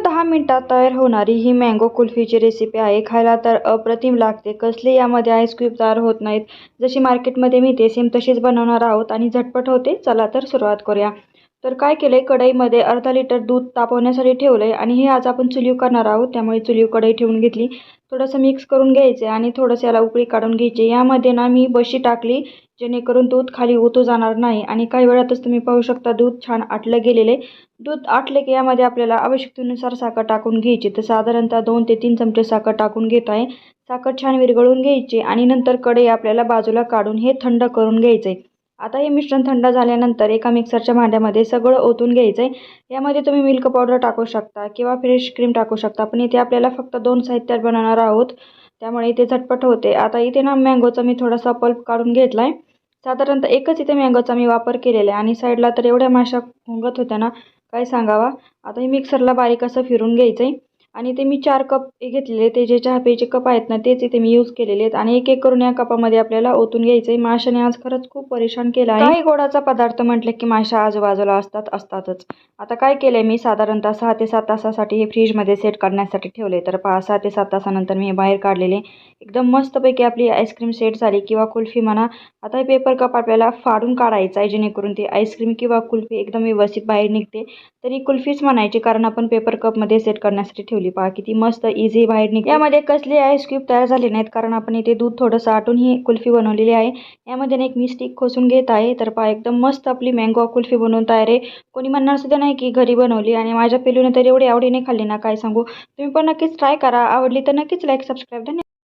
दहा मिनिटात तयार होणारी ही मँगो कुल्फीची रेसिपी आहे. खायला तर अप्रतिम लागते. कसली यामध्ये आईस्क्यूब तयार होत नाहीत. जशी मार्केटमध्ये मिळते सेम तशीच बनवणार आहोत आणि झटपट होते. चला तर सुरुवात करूया. तर काय केलं आहे कढईमध्ये अर्धा लिटर दूध तापवण्यासाठी ठेवलं आहे आणि हे आज आपण चुलीव करणार आहोत. त्यामुळे चुलीव कढई ठेवून घेतली. थोडंसं मिक्स करून घ्यायचं आणि थोडंसं याला उकळी काढून घ्यायची. यामध्ये ना मी बशी टाकली जेणेकरून दूध खाली ओतू जाणार नाही आणि काही वेळातच तुम्ही पाहू शकता दूध छान आटलं गेलेले दूध आटले की यामध्ये आपल्याला आवश्यकतेनुसार साखर टाकून घ्यायची. तर साधारणतः दोन ते तीन चमचे साखर टाकून घेत आहे. साखर छान विरघळून घ्यायची आणि नंतर कढई आपल्याला बाजूला काढून हे थंड करून घ्यायचं आहे आता हे मिश्रण थंड झाल्यानंतर एका मिक्सरच्या भांड्यामध्ये सगळं ओतून घ्यायचं आहे यामध्ये तुम्ही मिल्क पावडर टाकू शकता किंवा फ्रेश क्रीम टाकू शकता पण इथे आपल्याला फक्त दोन साहित्यात बनवणार आहोत. त्यामुळे इथे झटपट होते. आता इथे ना मँगोचा मी थोडासा पल्प काढून घेतला आहे साधारणतः एकच इथे मँगोचा मी वापर केलेला आहे आणि साईडला तर एवढ्या माशा होंगत होत्या ना काय सांगावा? आता हे मिक्सरला बारीक असं फिरून घ्यायचं आहे आणि ते मी चार कप घेतलेले ते जे चहा कप आहेत ना तेच इथे मी यूज केलेले आहेत. आणि एक एक करून या कपामध्ये आपल्याला ओतून घ्यायचं आहे माशाने आज खरंच खूप परेशान केलं आहे. काही गोडाचा पदार्थ म्हटलं की माशा आजूबाजूला असतात असतातच. आता काय केलं आहे मी? साधारणतः सहा ते सात तासासाठी हे फ्रीजमध्ये सेट करण्यासाठी ठेवले तर पहा सहा ते सात तासानंतर मी हे बाहेर काढलेले. एकदम मस्तपैकी आपली आईस्क्रीम सेट झाली किंवा कुल्फी म्हणा. आता हे पेपर कप आपल्याला फाडून काढायचा आहे जेणेकरून ती आईस्क्रीम किंवा कुल्फी एकदम व्यवस्थित बाहेर निघते. तरी कुल्फीच म्हणायची कारण आपण पेपर कपमध्ये सेट करण्यासाठी ठेवली पहा किती मस्त इझी बाहेर निघते यामध्ये कसली आईस तयार झाले नाहीत कारण आपण इथे दूध थोडंसं आटून ही कुल्फी बनवलेली आहे. यामध्ये एक मी स्टिक खोसून घेत आहे तर पहा एकदम मस्त आपली मँगो कुल्फी बनवून तयार आहे. कोणी म्हणणार सुद्धा नाही की घरी बनवली आणि माझ्या पिलूने तर एवढी आवडीने खाल्ली ना काय सांगू. तुम्ही पण नक्कीच ट्राय करा. आवडली तर नक्कीच लाईक सबस्क्राईब धन्यवाद.